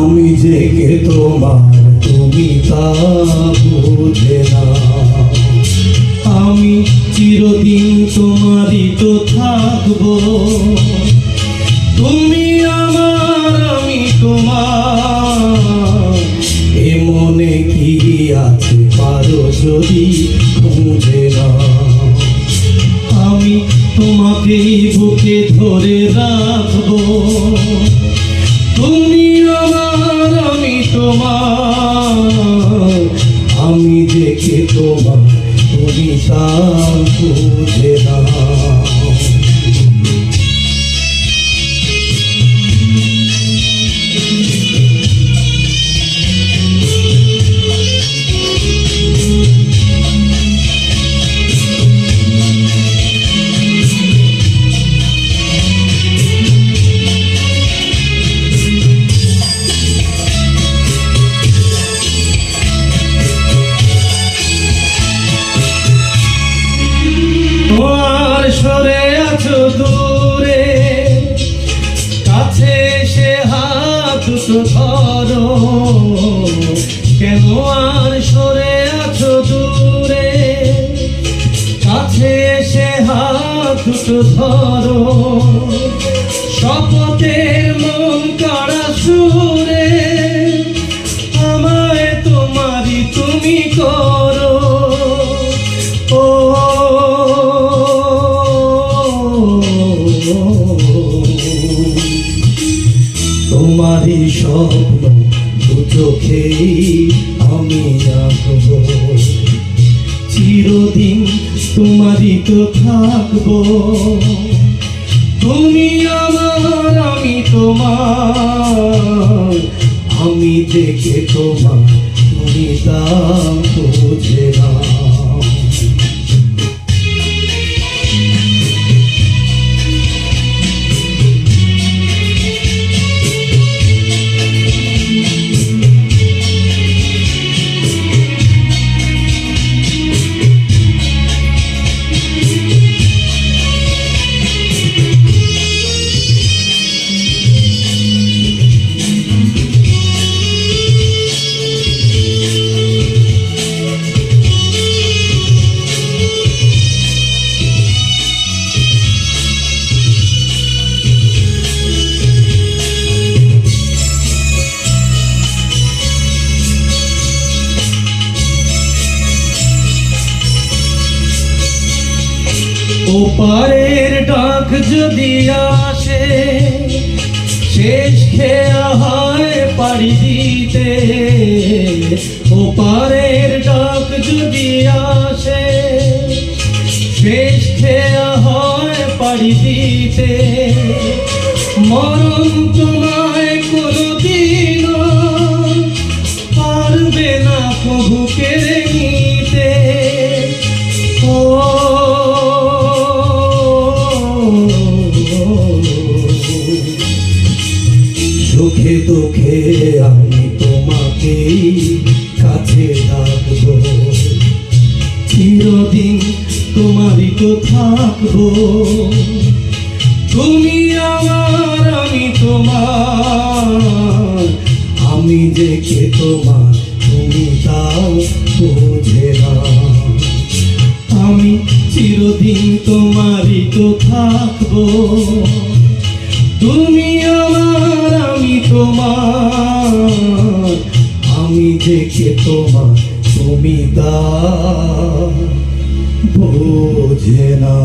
আমি যে কে তোমার, তুমি তা বুঝে না। আমি চিরদিন তোমারই তো থাকব। তুমি আমার, আমি তোমার। এ মনে কি আছে পারো যদি খুঁজে না। আমি তোমাকেই বুকে ধরে রাখব। তুমি আমার আমি তোমার আমি দেখে তোমার তুমি সরে আছো দূরে, কাছে এসে হাত ধরো। কেন আর সরে আছো দূরে, কাছে এসে হাত ধরো। শপথের মন কাড়া সুরে, আমায় তোমারই তুমি করো। তোমারই স্বপ্ন দু চোখেই আমি আঁকবো চিরদিন তোমারই তো থাকব। তুমি আমার, আমি তোমার। আমি দেখে তোমার তুমি তা ওপারের ডাক যদি আসে, শেষ খেয়া হয় পাড়ি দিতে। ওপারের ডাক যদি আসে, শেষ খেয়া হয় পাড়ি দিতে। মরণ তোমায় কোনোদিনও পারবে না প্রভু কেড়ে নিতে ও সুখে দুঃখে আমি তোমাকেই কাছে ডাকবো চিরদিন তোমারই তো থাকব। তুমি আমার, আমি তোমার। আমি দেখে তোমার, তুমি তাও বোঝে না। আমি চিরদিন তোমারই তো থাকব। তুমি আমার আমি তোমার। আমি দেখে তোমার তুমি তা বোঝে না।